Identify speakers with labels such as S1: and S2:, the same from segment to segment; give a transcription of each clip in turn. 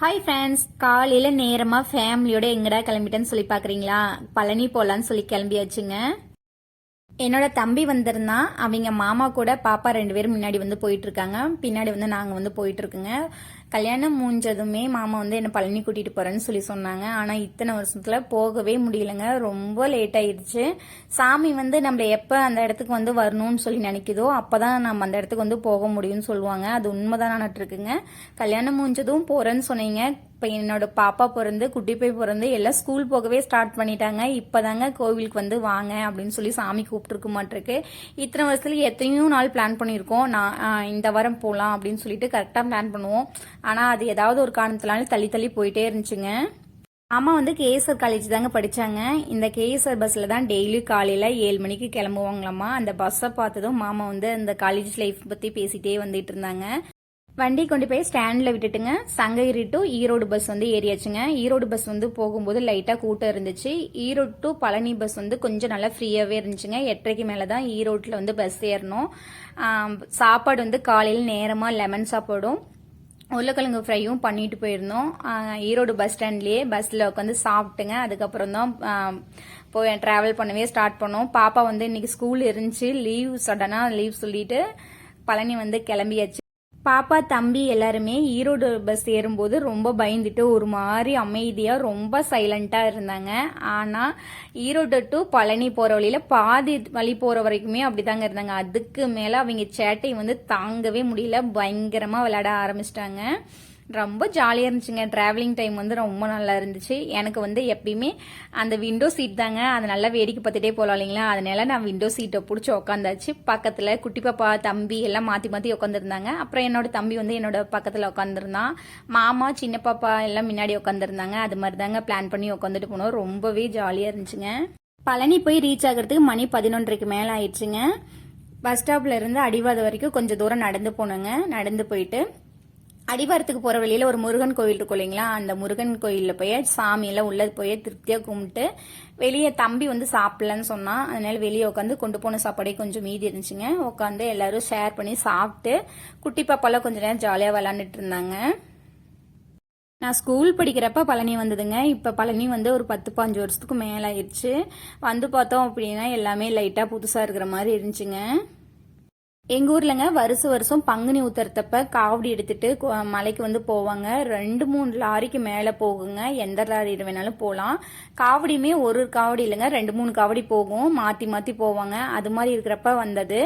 S1: Hi friends காலையில் நேரமாக ஃபேமிலியோட எங்கடா கிளம்பிட்டேன்னு சொல்லி பார்க்குறீங்களா பழனி போகலான்னு சொல்லி கிளம்பியாச்சுங்க. என்னோட தம்பி வந்திருந்தான் அவங்க மாமா கூட பாப்பா ரெண்டு பேரும் முன்னாடி வந்து போயிட்டு இருக்காங்க. பின்னாடி வந்து நாங்கள் வந்து போயிட்டு இருக்குங்க. கல்யாணம் மூஞ்சதுமே மாமா வந்து என்ன பழனி கூட்டிட்டு போறேன்னு சொல்லி சொன்னாங்க. ஆனா இத்தனை வருஷத்துல போகவே முடியலங்க. ரொம்ப லேட் ஆயிடுச்சு. சாமி வந்து நம்மள எப்ப அந்த இடத்துக்கு வந்து வரணும்னு சொல்லி நினைக்குதோ அப்பதான் நம்ம அந்த இடத்துக்கு வந்து போக முடியும்னு சொல்லுவாங்க. அது உண்மைதான் இருக்குங்க கல்யாணம் மூஞ்சதும் போறேன்னு சொன்னீங்க. இப்போ என்னோட பாப்பா பிறந்து குட்டி போய் பிறந்து எல்லாம் ஸ்கூல் போகவே ஸ்டார்ட் பண்ணிட்டாங்க. இப்போதாங்க கோவிலுக்கு வந்து வாங்க அப்படின்னு சொல்லி சாமி கூப்பிட்டுருக்க மாட்டிருக்கு. இத்தனை வருஷத்துல எத்தனையோ நாள் பிளான் பண்ணியிருக்கோம். நான் இந்த வாரம் போகலாம் அப்படின்னு சொல்லிட்டு கரெக்டாக பிளான் பண்ணுவோம். ஆனால் அது ஏதாவது ஒரு காரணத்தினால தள்ளி தள்ளி போயிட்டே இருந்துச்சுங்க. அம்மா வந்து கேஎஸ்ஆர் காலேஜ் தாங்க படித்தாங்க இந்த கேஎஸ்ஆர் பஸ்ஸில் தான் டெய்லி காலையில் ஏழு மணிக்கு கிளம்புவாங்களாம்மா அந்த பஸ்ஸை பார்த்ததும் மாமா வந்து அந்த காலேஜ் லைஃப் பற்றி பேசிட்டே வந்துட்டு இருந்தாங்க. வண்டி கொண்டு போய் ஸ்டாண்டில் விட்டுட்டுங்க. சங்ககிரி டு ஈரோடு பஸ் வந்து ஏறியாச்சுங்க. ஈரோடு பஸ் வந்து போகும்போது லைட்டாக கூட்டம் இருந்துச்சு. ஈரோடு டு பழனி பஸ் வந்து கொஞ்சம் நல்லா ஃப்ரீயாகவே இருந்துச்சுங்க. எட்டரைக்கு மேலே தான் ஈரோட்டில் வந்து பஸ் ஏறணும். சாப்பாடு வந்து காலையில் நேரமாக லெமன் சாப்பாடும். உருளைக்கிழங்கு ஃப்ரையும் பண்ணிட்டு போயிருந்தோம். ஈரோடு பஸ் ஸ்டாண்ட்லேயே பஸ்ல உட்காந்து சாப்பிட்டுங்க. அதுக்கப்புறம் தான் போய் டிராவல் பண்ணவே ஸ்டார்ட் பண்ணோம். பாப்பா வந்து இன்னைக்கு ஸ்கூல் இருந்துச்சு. லீவ் சடனாக லீவ் சொல்லிட்டு பழனி வந்து கிளம்பியாச்சு. பாப்பா தம்பி எல்லாருமே ஈரோடு பஸ் ஏறும்போது ரொம்ப பயந்துட்டு ஒரு மாதிரி அமைதியாக ரொம்ப சைலண்ட்டாக இருந்தாங்க. ஆனால் ஈரோடு டு பழனி போகிற வழியில் பாதி வழி போகிற வரைக்குமே அப்படிதாங்க இருந்தாங்க. அதுக்கு மேலே அவங்க சேட்டை வந்து தாங்கவே முடியல. பயங்கரமாக விளையாட ஆரம்பிச்சிட்டாங்க. ரொம்ப ஜாலியாக இருந்துச்சுங்க. டிராவலிங் டைம் வந்து ரொம்ப நல்லா இருந்துச்சு. எனக்கு வந்து எப்பயுமே அந்த விண்டோ சீட் தாங்க. அதை நல்லா வேடிக்கை பார்த்துட்டே போகலாம் இல்லைங்களா? அதனால நான் விண்டோ சீட்டை பிடிச்சி உட்காந்தாச்சு பக்கத்தில் குட்டி பாப்பா தம்பி எல்லாம் மாற்றி மாற்றி உட்காந்துருந்தாங்க அப்புறம் என்னோட தம்பி வந்து என்னோட பக்கத்தில் உட்காந்துருந்தான் மாமா சின்ன பாப்பா எல்லாம் முன்னாடி உட்காந்துருந்தாங்க அது மாதிரி தாங்க பிளான் பண்ணி உட்காந்துட்டு போனோம். ரொம்பவே ஜாலியாக இருந்துச்சுங்க. பழனி போய் ரீச் ஆகிறதுக்கு மணி பதினொன்றரைக்கு மேலே ஆயிடுச்சுங்க. பஸ் ஸ்டாப்ல இருந்து அடிவாத வரைக்கும் கொஞ்சம் தூரம் நடந்து போனோங்க. நடந்து போயிட்டு அடிவாரத்துக்கு போற வழியில ஒரு முருகன் கோயில் இருக்கும் இல்லைங்களா? அந்த முருகன் கோயிலில் போய் சாமியெல்லாம் உள்ளே போய் திருப்தியா கும்பிட்டு வெளியே தம்பி வந்து சாப்பிடலன்னு சொன்னான் அதனால வெளியே உட்காந்து கொண்டு போன சாப்பாடே கொஞ்சம் மீதி இருந்துச்சுங்க. உட்காந்து எல்லாரும் ஷேர் பண்ணி சாப்பிட்டு குட்டி பாப்பாலாம் கொஞ்ச நேரம் ஜாலியா விளாண்டுட்டு இருந்தாங்க. நான் ஸ்கூல் படிக்கிறப்ப பழனி வந்ததுங்க. இப்போ பழனி வந்து ஒரு பத்து பாஞ்சு வருஷத்துக்கு மேலே ஆயிடுச்சு வந்து பார்த்தோம் அப்படின்னா எல்லாமே லைட்டாக புதுசாக இருக்கிற மாதிரி இருந்துச்சுங்க. எங்கள் ஊர்லங்க வருஷ வருஷம் பங்குனி உத்தரத்தப்ப காவடி எடுத்துட்டு மலைக்கு வந்து போவாங்க. ரெண்டு மூணு லாரிக்கு மேலே போகுங்க. எந்த லாரியில் வேணாலும் போகலாம் காவடியுமே ஒரு காவடி இல்லைங்க. ரெண்டு மூணு காவடி போகும். மாற்றி மாற்றி போவாங்க. அது மாதிரி இருக்கிறப்ப வந்தது.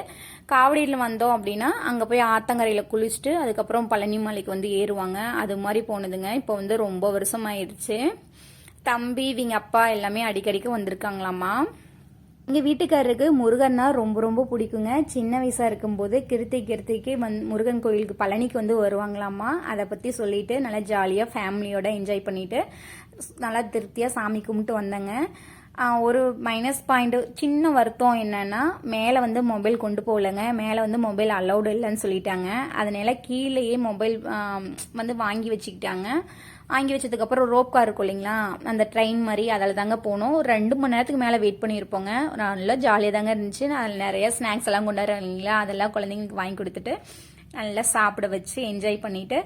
S1: காவடியில் வந்தோம் அப்படின்னா அங்கே போய் ஆத்தங்கரையில் குளிச்சுட்டு அதுக்கப்புறம் பழனி மலைக்கு வந்து ஏறுவாங்க. அது மாதிரி போனதுங்க. இப்போ வந்து ரொம்ப வருஷம் ஆயிடுச்சு தம்பி இவங்க அப்பா எல்லாமே அடிக்கடிக்கு வந்திருக்காங்களாமா எங்கள் வீட்டுக்காரருக்கு முருகன்னா ரொம்ப ரொம்ப பிடிக்குங்க. சின்ன வயசாக இருக்கும்போது கிருத்தி கிருத்திக்கு வந் முருகன் கோயிலுக்கு பழனிக்கு வந்து வருவாங்களாமா அதை பற்றி சொல்லிட்டு நல்லா ஜாலியாக ஃபேமிலியோட என்ஜாய் பண்ணிட்டு நல்லா திருப்தியாக சாமி கும்பிட்டு வந்தேங்க. ஒரு மைனஸ் பாயிண்ட் சின்ன வருத்தம் என்னன்னா மேலே வந்து மொபைல் கொண்டு போகலங்க. மேலே வந்து மொபைல் அலௌடு இல்லைன்னு சொல்லிட்டாங்க. அதனால கீழேயே மொபைல் வந்து வாங்கி வச்சுக்கிட்டாங்க. வாங்கி வச்சதுக்கப்புறம் ரோப் கார் இருக்கும் இல்லைங்களா? அந்த ட்ரெயின் மாதிரி அதில் தாங்க போனோம். ரெண்டு மணி நேரத்துக்கு மேலே வெயிட் பண்ணியிருப்போங்க. நல்லா ஜாலியாக தாங்க இருந்துச்சு. அதில் நிறைய ஸ்நாக்ஸ் எல்லாம் கொண்டாடுறேன் இல்லைங்களா? அதெல்லாம் குழந்தைங்களுக்கு வாங்கி கொடுத்துட்டு. நல்லா சாப்பிட வச்சு என்ஜாய் பண்ணிட்டு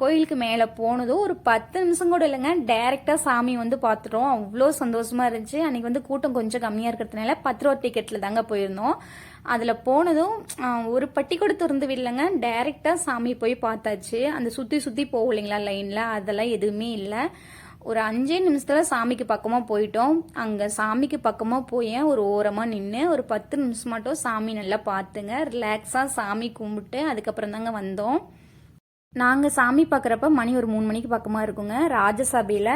S1: கோயிலுக்கு மேலே போனதும் ஒரு பத்து நிமிஷம் கூட இல்லைங்க. டைரெக்டாக சாமி வந்து பார்த்துட்டோம். அவ்வளோ சந்தோஷமாக இருந்துச்சு. அன்னைக்கு வந்து கூட்டம் கொஞ்சம் கம்மியாக இருக்கிறதுனால பத்து ரூபா டிக்கெட்டில் தாங்க போயிருந்தோம். அதில் போனதும் ஒரு பட்டி கூட திறந்து விடலைங்க. டைரெக்டாக சாமி போய் பார்த்தாச்சு. அந்த சுற்றி சுற்றி போகும் இல்லைங்களா லைனில் அதெல்லாம் எதுவுமே இல்லை. ஒரு அஞ்சே நிமிஷத்தில் சாமிக்கு பக்கமாக போயிட்டோம். அங்கே சாமிக்கு பக்கமாக போய் ஒரு ஓரமாக நின்று ஒரு பத்து நிமிஷம் மட்டும் சாமி நல்லா பார்த்துங்க. ரிலாக்ஸாக சாமி கும்பிட்டு அதுக்கப்புறம் தாங்க வந்தோம். நாங்கள் சாமி பார்க்குறப்ப மணி ஒரு மூணு மணிக்கு பக்கமாக இருக்குங்க. ராஜசபையில்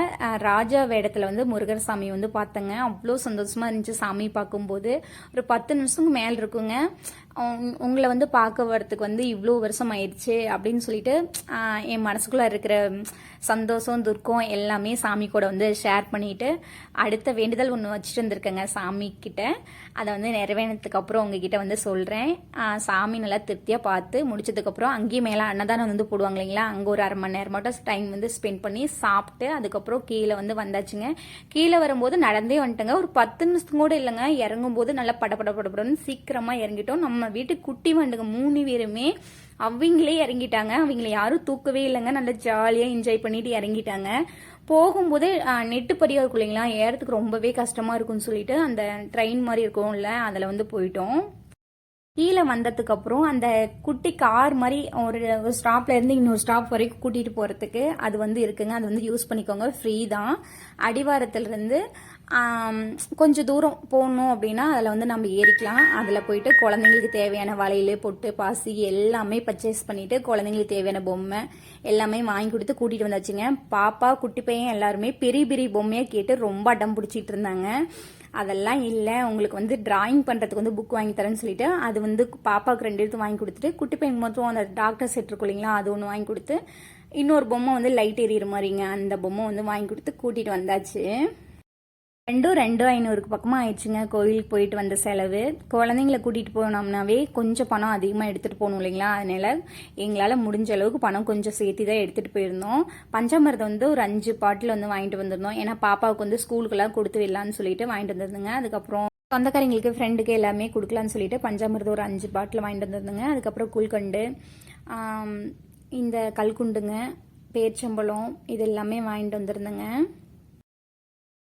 S1: ராஜா வேடத்தில் வந்து முருகர் சாமி வந்து பார்த்தேங்க. அவ்வளோ சந்தோஷமாக இருந்துச்சு சாமி பார்க்கும்போது. ஒரு பத்து நிமிஷத்துக்கு மேலே இருக்குங்க. உங்களை வந்து பார்க்க வரதுக்கு வந்து இவ்வளோ வருஷம் ஆயிடுச்சு அப்படின்னு சொல்லிட்டு என் மனசுக்குள்ள இருக்கிற சந்தோஷம் துர்க்கம் எல்லாமே சாமி கூட வந்து ஷேர் பண்ணிட்டு அடுத்த வேண்டுதல் ஒன்று வச்சுட்டு இருந்திருக்கேங்க சாமி கிட்ட. அதை வந்து நிறைவேறினதுக்கு அப்புறம் உங்ககிட்ட வந்து சொல்றேன். சாமி நல்லா திருப்தியா பார்த்து முடிச்சதுக்கு அப்புறம் அங்கேயும் மேலே அன்னதானம் வந்து போடுவாங்க இல்லைங்களா? அங்கே ஒரு அரை மணி நேரம் மட்டும் டைம் வந்து ஸ்பெண்ட் பண்ணி சாப்பிட்டு அதுக்கப்புறம் கீழே வந்து வந்தாச்சுங்க. கீழே வரும்போது நடந்தே வந்துட்டேங்க. ஒரு பத்து நிமிஷம் கூட இல்லைங்க. இறங்கும் போது நல்லா படப்பட படப்படன்னு சீக்கிரமாக சீக்கிரமா இறங்கிட்டோம். நம்ம வீட்டு குட்டி மண்டுங்க மூணு பேருமே அவங்களே இறங்கிட்டாங்க. அவங்கள யாரும் தூக்கவே இல்லைங்க. நல்லா ஜாலியாக என்ஜாய் பண்ணிட்டு இறங்கிட்டாங்க. போகும்போது நெட்டு படியாக இருக்கும் இல்லைங்களா ரொம்பவே கஷ்டமாக இருக்கும்னு சொல்லிட்டு அந்த ட்ரெயின் மாதிரி இருக்கும்ல அதில் வந்து போயிட்டோம். கீழே வந்ததுக்கு அப்புறம் அந்த குட்டி கார் மாதிரி ஒரு ஒரு ஸ்டாப்ல இருந்து இன்னொரு ஸ்டாப் வரைக்கும் கூட்டிட்டு போறதுக்கு அது வந்து இருக்குங்க. அது வந்து யூஸ் பண்ணிக்கோங்க. ஃப்ரீ தான். அடிவாரத்துலேருந்து கொஞ்சம் தூரம் போகணும் அப்படின்னா அதில் வந்து நம்ம ஏறிக்கலாம். அதில் போயிட்டு குழந்தைங்களுக்கு தேவையான வளையல் பொட்டு பாசி எல்லாமே பர்ச்சேஸ் பண்ணிட்டு குழந்தைங்களுக்கு தேவையான பொம்மை எல்லாமே வாங்கி கொடுத்து கூட்டிகிட்டு வந்தாச்சுங்க. பாப்பா குட்டி பையன் எல்லாருமே பெரிய பெரிய பொம்மையை கேட்டு ரொம்ப அடம் பிடிச்சிட்டு இருந்தாங்க. அதெல்லாம் இல்லை. உங்களுக்கு வந்து டிராயிங் பண்ணுறதுக்கு வந்து புக் வாங்கி தரேன்னு சொல்லிட்டு அது வந்து பாப்பாவுக்கு ரெண்டு எடுத்து வாங்கி கொடுத்துட்டு குட்டி பையன் மொத்தம் அந்த டாக்டர் செட் இருக்கும் இல்லைங்களா அது ஒன்று வாங்கி கொடுத்து இன்னொரு பொம்மை வந்து லைட் எரியிற மாதிரிங்க அந்த பொம்மை வந்து வாங்கி கொடுத்து கூட்டிகிட்டு வந்தாச்சு. ரெண்டும் ரெண்டும் ஐநூறுக்கு பக்கமாக ஆயிடுச்சுங்க. கோயிலுக்கு போயிட்டு வந்த செலவு. குழந்தைங்களை கூட்டிகிட்டு போனோம்னாவே கொஞ்சம் பணம் அதிகமாக எடுத்துகிட்டு போகணும் இல்லைங்களா? அதனால் எங்களால் முடிஞ்ச அளவுக்கு பணம் கொஞ்சம் சேர்த்து தான் எடுத்துகிட்டு போயிருந்தோம். பஞ்சாமிரதம் வந்து ஒரு அஞ்சு பாட்டில் வந்து வாங்கிட்டு வந்திருந்தோம். ஏன்னா பாப்பாவுக்கு வந்து ஸ்கூலுக்கெல்லாம் கொடுத்து விடலான்னு சொல்லிட்டு வாங்கிட்டு வந்திருந்தேங்க. அதுக்கப்புறம் சொந்தக்காரங்களுக்கு ஃப்ரெண்டுக்கு எல்லாமே கொடுக்கலான்னு சொல்லிட்டு பஞ்சாமிரதம் ஒரு அஞ்சு பாட்டில் வாங்கிட்டு வந்திருந்தேங்க. அதுக்கப்புறம் குல்கண்டு இந்த கல்குண்டுங்க பேர்ச்சம்பழம் இது எல்லாமே வாங்கிட்டு வந்திருந்தேங்க.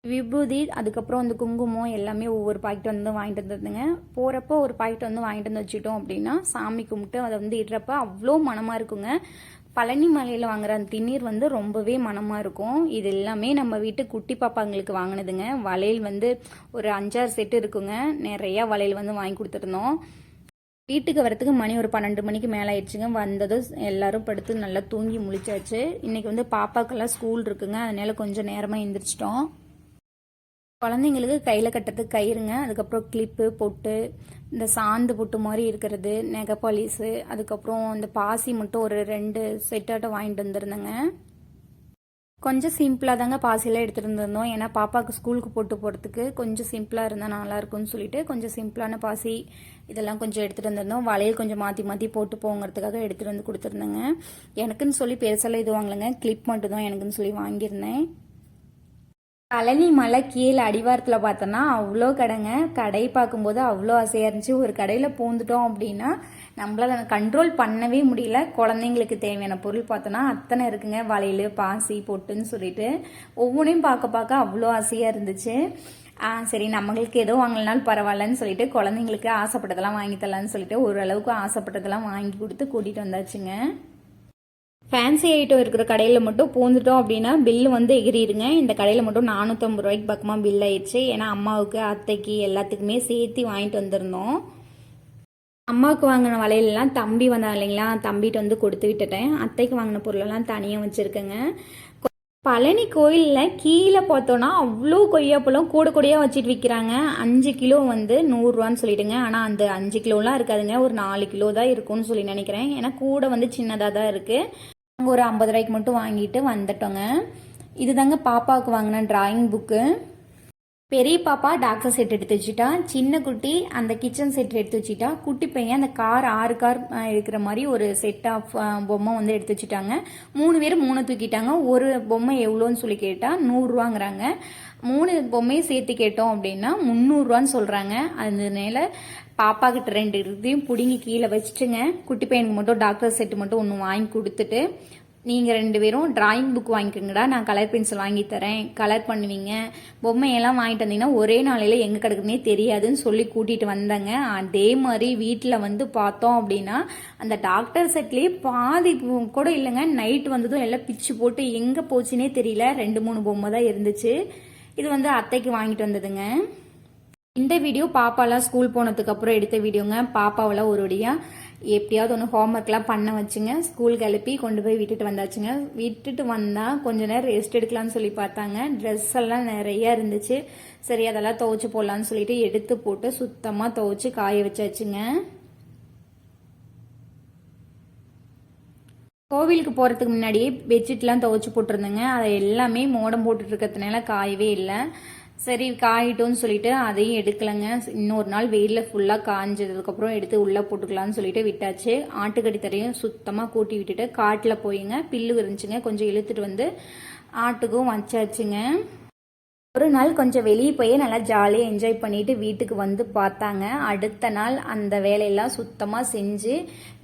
S1: விபூதி அதுக்கப்புறம் வந்து குங்குமம் எல்லாமே ஒவ்வொரு பாக்கெட் வந்து வாங்கிட்டு வந்துருந்துங்க போகிறப்போ ஒரு பாக்கெட் வந்து வாங்கிட்டு வந்து வச்சுட்டோம் அப்படின்னா சாமி கும்பிட்டு அதை வந்து இடுறப்ப அவ்வளோ மனமாக இருக்குங்க. பழனி மலையில் வாங்குற அந்த திண்ணீர் வந்து ரொம்பவே மனமாக இருக்கும். இது எல்லாமே நம்ம வீட்டு குட்டி பாப்பாங்களுக்கு வாங்கினதுங்க. வளையல் வந்து ஒரு அஞ்சாறு செட்டு இருக்குங்க. நிறையா வளையல் வந்து வாங்கி கொடுத்துருந்தோம். வீட்டுக்கு வரத்துக்கு மணி ஒரு பன்னெண்டு மணிக்கு மேலே ஆயிடுச்சுங்க. வந்ததும் எல்லாரும் படுத்து நல்லா தூங்கி முழிச்சாச்சு. இன்னைக்கு வந்து பாப்பாக்கெல்லாம் ஸ்கூல் இருக்குங்க. அதனால கொஞ்சம் நேரமாக எந்திரிச்சிட்டோம். குழந்தைங்களுக்கு கையில் கட்டுறதுக்கு கயிறுங்க அதுக்கப்புறம் கிளிப்பு பொட்டு இந்த சாந்து பொட்டு மாதிரி இருக்கிறது நெகப்பாலிஸு அதுக்கப்புறம் இந்த பாசி மட்டும் ஒரு ரெண்டு செட்டாட்டம் வாங்கிட்டு வந்திருந்தேங்க. கொஞ்சம் சிம்பிளாக தாங்க பாசிலாம் எடுத்துகிட்டு வந்திருந்தோம். ஏன்னா பாப்பாவுக்கு ஸ்கூலுக்கு போட்டு போகிறதுக்கு கொஞ்சம் சிம்பிளாக இருந்தால் நல்லாயிருக்கும்னு சொல்லிட்டு கொஞ்சம் சிம்பிளான பாசி இதெல்லாம் கொஞ்சம் எடுத்துகிட்டு வந்திருந்தோம். வளையல் கொஞ்சம் மாற்றி மாற்றி போட்டு போங்கிறதுக்காக எடுத்துகிட்டு வந்து கொடுத்துருந்தேங்க. எனக்குன்னு சொல்லி பெருசெல்லாம் இது வாங்கலைங்க. கிளிப் மட்டும் தான் எனக்குன்னு சொல்லி வாங்கியிருந்தேன். பழனி மலை கீழே அடிவாரத்தில் பார்த்தோன்னா அவ்வளோ கடைங்க. கடை பார்க்கும்போது அவ்வளோ ஆசையாக இருந்துச்சு. ஒரு கடையில் பூந்துட்டோம் அப்படின்னா நம்மளால் கண்ட்ரோல் பண்ணவே முடியல. குழந்தைங்களுக்கு தேவையான பொருள் பார்த்தோன்னா அத்தனை இருக்குங்க. வளையல் பாசி பொட்டுன்னு சொல்லிட்டு ஒவ்வொன்றையும் பார்க்க பார்க்க அவ்வளோ ஆசையாக இருந்துச்சு. ஆ சரி நம்மளுக்கு ஏதோ வாங்கலனாலும் பரவாயில்லன்னு சொல்லிட்டு குழந்தைங்களுக்கு ஆசைப்பட்டதெல்லாம் வாங்கி தரலான்னு சொல்லிட்டு ஓரளவுக்கு ஆசைப்பட்டதெல்லாம் வாங்கி கொடுத்து கூட்டிகிட்டு வந்தாச்சுங்க. ஃபேன்சி ஐட்டம் இருக்கிற கடையில் மட்டும் பூந்துட்டோம் அப்படின்னா பில்லு வந்து எகிரிடுங்க இந்த கடையில் மட்டும் நானூற்றம்பது ரூபாய்க்கு பக்கமாக பில் ஆயிடுச்சு. ஏன்னா அம்மாவுக்கு அத்தைக்கு எல்லாத்துக்குமே சேர்த்து வாங்கிட்டு வந்திருந்தோம். அம்மாவுக்கு வாங்கின வளையலெல்லாம் தம்பி வந்தான் இல்லைங்களா? தம்பிகிட்ட வந்து கொடுத்து விட்டுட்டேன். அத்தைக்கு வாங்கின பொருளெல்லாம் தனியாக வச்சுருக்கேங்க. பழனி கோயிலில் கீழே பார்த்தோன்னா அவ்வளோ கொய்யாப்பழம் கூட கூடையாக வச்சுட்டு விற்கிறாங்க அஞ்சு கிலோ வந்து நூறுரூவான்னு சொல்லிட்டுங்க ஆனால் அந்த அஞ்சு கிலோலாம் இருக்காதுங்க. ஒரு நாலு கிலோ தான் இருக்கும்னு சொல்லி நினைக்கிறேன். ஏன்னா கூட வந்து சின்னதாக தான் இருக்குது நாங்கள் ஒரு ஐம்பது ரூபாய்க்கு மட்டும் வாங்கிட்டு வந்துட்டோங்க. இதுதாங்க பாப்பாவுக்கு வாங்கின டிராயிங் புக்கு பெரிய பாப்பா டாக்டர் செட் எடுத்து வச்சுட்டா. சின்ன குட்டி அந்த கிச்சன் செட் எடுத்து வச்சுட்டா. குட்டி பையன் அந்த கார் ஆறு கார் இருக்கிற மாதிரி ஒரு செட் ஆஃப் பொம்மை வந்து எடுத்து வச்சுட்டாங்க. மூணு பேர் மூணு தூக்கிட்டாங்க. ஒரு பொம்மை எவ்வளோன்னு சொல்லி கேட்டால் நூறுரூவாங்கிறாங்க. மூணு பொம்மையும் சேர்த்து கேட்டோம் அப்படின்னா முந்நூறுரூவான்னு சொல்கிறாங்க அதனால பாப்பா கிட்ட ரெண்டு இதையும் பிடுங்கி கீழே வச்சுட்டுங்க. குட்டி பையனுக்கு மட்டும் டாக்டர் செட்டு மட்டும் ஒன்று வாங்கி கொடுத்துட்டு நீங்கள் ரெண்டு பேரும் டிராயிங் புக் வாங்கிக்கோங்கடா நான் கலர் பென்சில் வாங்கி தரேன். கலர் பண்ணுவீங்க. பொம்மையெல்லாம் வாங்கிட்டு வந்தீங்கன்னா ஒரே நாளையில் எங்கே கிடக்குன்னே தெரியாதுன்னு சொல்லி கூட்டிகிட்டு வந்தாங்க. அதே மாதிரி வீட்டில் வந்து பார்த்தோம் அப்படின்னா அந்த டாக்டர் செட்லேயே பாதி கூட இல்லைங்க. நைட் வந்ததும் எல்லாம் பிச்சு போட்டு எங்கே போச்சுன்னே தெரியல. ரெண்டு மூணு பொம்மை தான் இருந்துச்சு. இது வந்து அத்தைக்கு வாங்கிட்டு வந்ததுங்க. இந்த வீடியோ பாப்பாலாம் ஸ்கூல் போனதுக்கு அப்புறம் எடுத்த வீடியோங்க பாப்பாவெல்லாம் ஒரு வழியாக எப்படியாவது ஒன்று ஹோம்ஒர்க்லாம் பண்ண வச்சுங்க. ஸ்கூல் கிளப்பி கொண்டு போய் விட்டுட்டு வந்தாச்சுங்க. விட்டுட்டு வந்தால் கொஞ்ச நேரம் ரெஸ்ட் எடுக்கலாம்னு சொல்லி பார்த்தாங்க. ட்ரெஸ் எல்லாம் நிறையா இருந்துச்சு. சரி அதெல்லாம் துவைச்சு போடலான்னு சொல்லிட்டு எடுத்து போட்டு சுத்தமாக துவைச்சு காய வச்சாச்சுங்க. கோவிலுக்கு போகிறதுக்கு முன்னாடியே பெட்ஷீட்லாம் துவைச்சு போட்டிருந்தேங்க. அதை எல்லாமே மோடம் போட்டுட்டு இருக்கிறதுனால காயவே இல்லை. சரி காயிட்டோன்னு சொல்லிட்டு அதையும் எடுக்கலைங்க. இன்னொரு நாள் வெயிலில் ஃபுல்லாக காஞ்சதுக்கப்புறம் எடுத்து உள்ளே போட்டுக்கலாம்னு சொல்லிட்டு விட்டாச்சு. ஆட்டுக்கடி தரையும் சுத்தமாக கூட்டி விட்டுட்டு காட்டில் போயிங்க. பில்லு இருந்துச்சுங்க கொஞ்சம் இழுத்துட்டு வந்து ஆட்டுக்கும் வச்சாச்சுங்க. ஒரு நாள் கொஞ்சம் வெளியே போய் நல்லா ஜாலியாக என்ஜாய் பண்ணிட்டு வீட்டுக்கு வந்து பார்த்தாங்க. அடுத்த நாள் அந்த வேலையெல்லாம் சுத்தமாக செஞ்சு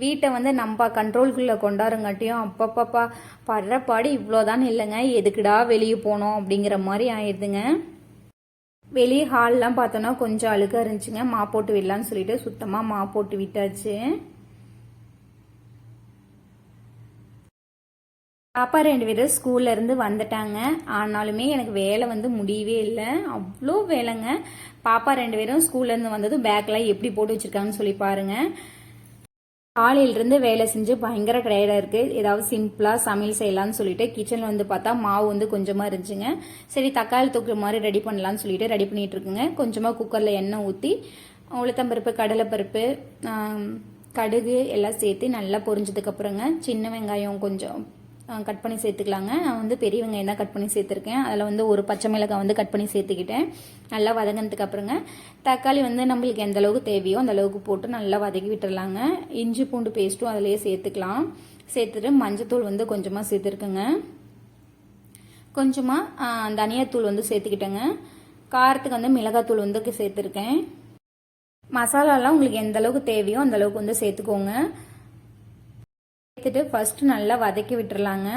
S1: வீட்டை வந்து நம்ம கண்ட்ரோல்குள்ளே கொண்டாருங்காட்டியும் அப்பப்பப்பா படுற பாடு இவ்வளோதான் இல்லைங்க. எதுக்குடா வெளியே போனோம் அப்படிங்கிற மாதிரி ஆயிடுதுங்க. வெளியே ஹால்லாம் பார்த்தோன்னா கொஞ்சம் அழுக்காக இருந்துச்சுங்க. மா போட்டு விடலான்னு சொல்லிட்டு சுத்தமாக மா போட்டு விட்டாச்சு. பாப்பா ரெண்டு பேரும் ஸ்கூல்ல இருந்து வந்துட்டாங்க. ஆனாலுமே எனக்கு வேலை வந்து முடியவே இல்லை. அவ்வளோ வேலைங்க. பாப்பா ரெண்டு பேரும் ஸ்கூல்லேருந்து வந்ததும் பேக்கெலாம் எப்படி போட்டு வச்சிருக்காங்கன்னு சொல்லி பாருங்கள் காலையிலிருந்து வேலை செஞ்சு பயங்கர டயர்டாக இருக்குது ஏதாவது சிம்பிளாக சமையல் செய்யலாம்னு சொல்லிட்டு கிச்சனில் வந்து பார்த்தா மாவு வந்து கொஞ்சமாக இருந்துச்சுங்க. சரி தக்காளி தொக்கு மாதிரி ரெடி பண்ணலாம்னு சொல்லிட்டு ரெடி பண்ணிட்டு இருக்குங்க. கொஞ்சமாக குக்கரில் எண்ணெய் ஊற்றி உளுத்தம்பருப்பு கடலைப்பருப்பு கடுகு எல்லாம் சேர்த்து நல்லா பொரிஞ்சதுக்கப்புறங்க சின்ன வெங்காயம் கொஞ்சம் கட் பண்ணி சேர்த்துக்கலாங்க. நான் வந்து பெரிய வெங்காயம் தான் கட் பண்ணி சேர்த்துருக்கேன். அதில் வந்து ஒரு பச்சை மிளகாய் வந்து கட் பண்ணி சேர்த்துக்கிட்டேன். நல்லா வதங்கினதுக்கு அப்புறங்க தக்காளி வந்து நம்மளுக்கு எந்த அளவுக்கு தேவையோ அந்த அளவுக்கு போட்டு நல்லா வதக்கி விட்டுறலாங்க. இஞ்சி பூண்டு பேஸ்ட்டும் அதிலேயே சேர்த்துக்கலாம். சேர்த்துட்டு மஞ்சத்தூள் வந்து கொஞ்சமாக சேர்த்துருக்குங்க. கொஞ்சமாக தனியாத்தூள் வந்து சேர்த்துக்கிட்டேங்க. காரத்துக்கு வந்து மிளகாத்தூள் வந்து சேர்த்துருக்கேன். மசாலாலாம் உங்களுக்கு எந்த அளவுக்கு தேவையோ அந்த அளவுக்கு வந்து சேர்த்துக்கோங்க. சேர்த்துட்டு ஃபர்ஸ்ட் நல்லா வதக்கி விட்டுறலாங்க.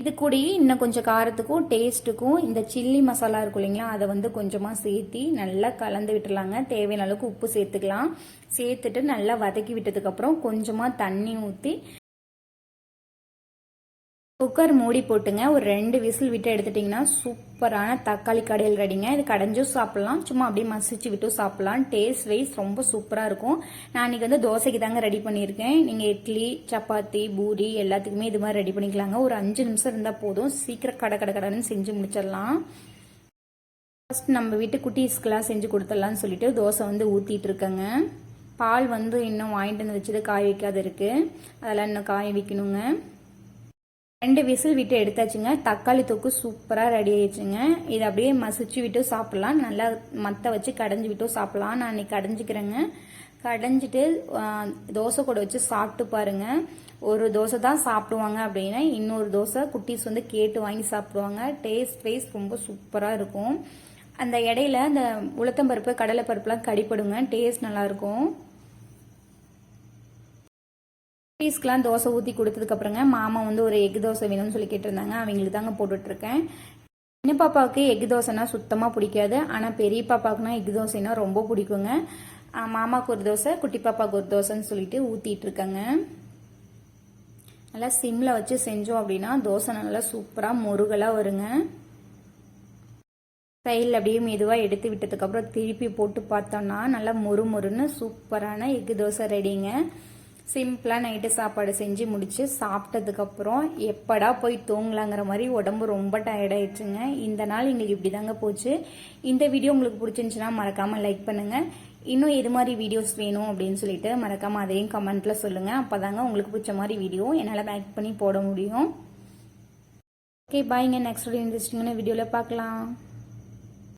S1: இது கூடயே இன்னும் கொஞ்சம் காரத்துக்கும் டேஸ்ட்டுக்கும் இந்த சில்லி மசாலா இருக்கும் இல்லைங்களா அதை வந்து கொஞ்சமாக சேர்த்தி நல்லா கலந்து விட்டுறலாங்க. தேவையான அளவுக்கு உப்பு சேர்த்துக்கலாம். சேர்த்துட்டு நல்லா வதக்கி விட்டதுக்கப்புறம் கொஞ்சமாக தண்ணி ஊற்றி குக்கர் மூடி போட்டுங்க. ஒரு ரெண்டு விசில் விட்டு எடுத்துட்டிங்கன்னா சூப்பரான தக்காளி கடையில் ரெடிங்க இது கடைஞ்சும் சாப்பிட்லாம். சும்மா அப்படியே மசிச்சு விட்டும் சாப்பிட்லாம். டேஸ்ட் வைஸ் ரொம்ப சூப்பராக இருக்கும். நான் இன்னைக்கு வந்து தோசைக்கு தாங்க ரெடி பண்ணியிருக்கேன். நீங்கள் இட்லி சப்பாத்தி பூரி எல்லாத்துக்குமே இது மாதிரி ரெடி பண்ணிக்கலாங்க. ஒரு அஞ்சு நிமிஷம் இருந்தால் போதும். சீக்கிரம் கடை கடை கடைன்னு செஞ்சு முடிச்சிடலாம். ஃபர்ஸ்ட் நம்ம வீட்டு குட்டீஸ்க்கெலாம் செஞ்சு கொடுத்துடலாம்னு சொல்லிட்டு தோசை வந்து ஊற்றிட்டு இருக்கேங்க. பால் வந்து இன்னும் வாங்கிட்டு வந்து வச்சது காய வைக்காத இருக்குது அதெல்லாம் இன்னும் காய வைக்கணுங்க. ரெண்டு விசில் விட்டு எடுத்தாச்சுங்க. தக்காளி தொக்கு சூப்பராக ரெடி ஆயிடுச்சுங்க. இதை அப்படியே மசிச்சு விட்டு சாப்பிட்லாம். நல்லா மற்ற வச்சு கடைஞ்சி விட்டும் சாப்பிட்லாம். நான் இன்னைக்கு கடைஞ்சிக்கிறேங்க. கடைஞ்சிட்டு தோசை கூட வச்சு சாப்பிட்டு பாருங்க. ஒரு தோசை தான் சாப்பிடுவாங்க அப்படின்னா இன்னொரு தோசை குட்டீஸ் வந்து கேட்டு வாங்கி சாப்பிடுவாங்க. டேஸ்ட் வைஸ் ரொம்ப சூப்பராக இருக்கும். அந்த இடையில அந்த உளுத்தம்பருப்பு கடலைப்பருப்புலாம் கடிப்படுங்க. டேஸ்ட் நல்லாயிருக்கும் குட்டீஸ்க்கெலாம் தோசை ஊற்றி கொடுத்ததுக்கப்புறங்க மாமா வந்து ஒரு எக் தோசை வேணும்னு சொல்லி கேட்டிருந்தாங்க. அவங்களுக்கு தாங்க போட்டுட்ருக்கேன். சின்ன பாப்பாவுக்கு எக் தோசைனா சுத்தமாக பிடிக்காது. ஆனால் பெரிய பாப்பாவுக்குனா எக் தோசைனா ரொம்ப பிடிக்குங்க. மாமாவுக்கு ஒரு தோசை குட்டி பாப்பாவுக்கு ஒரு தோசைன்னு சொல்லிட்டு ஊற்றிட்டுருக்கேங்க நல்லா சிம்மில் வச்சு செஞ்சோம் அப்படின்னா தோசை நல்லா சூப்பராக முருகலாக வருங்க. சைடில் அப்படியே மெதுவாக எடுத்து விட்டதுக்கப்புறம் திருப்பி போட்டு பார்த்தோம்னா நல்லா மொறு மொறுன்னு சூப்பரான எக்கு தோசை ரெடிங்க. சிம்பிளாக நைட்டு சாப்பாடு செஞ்சு முடிச்சு சாப்பிட்டதுக்கப்புறம் எப்படா போய் தூங்கலாங்கிற மாதிரி உடம்பு ரொம்ப டயர்டாயிடுச்சுங்க இந்த நாள் எங்களுக்கு இப்படி தாங்க போச்சு. இந்த வீடியோ உங்களுக்கு பிடிச்சிருந்துச்சுன்னா மறக்காமல் லைக் பண்ணுங்கள் இன்னும் எது மாதிரி வீடியோஸ் வேணும் அப்படின்னு சொல்லிட்டு மறக்காமல் அதையும் கமெண்ட்டில் சொல்லுங்கள் அப்போ தாங்க உங்களுக்கு பிடிச்ச மாதிரி வீடியோ என்னால் பேக் பண்ணி போட முடியும். ஓகே பாய்ங்க நெக்ஸ்ட் இன்ட்ரெஸ்டிங்கான வீடியோவில் பார்க்கலாம்.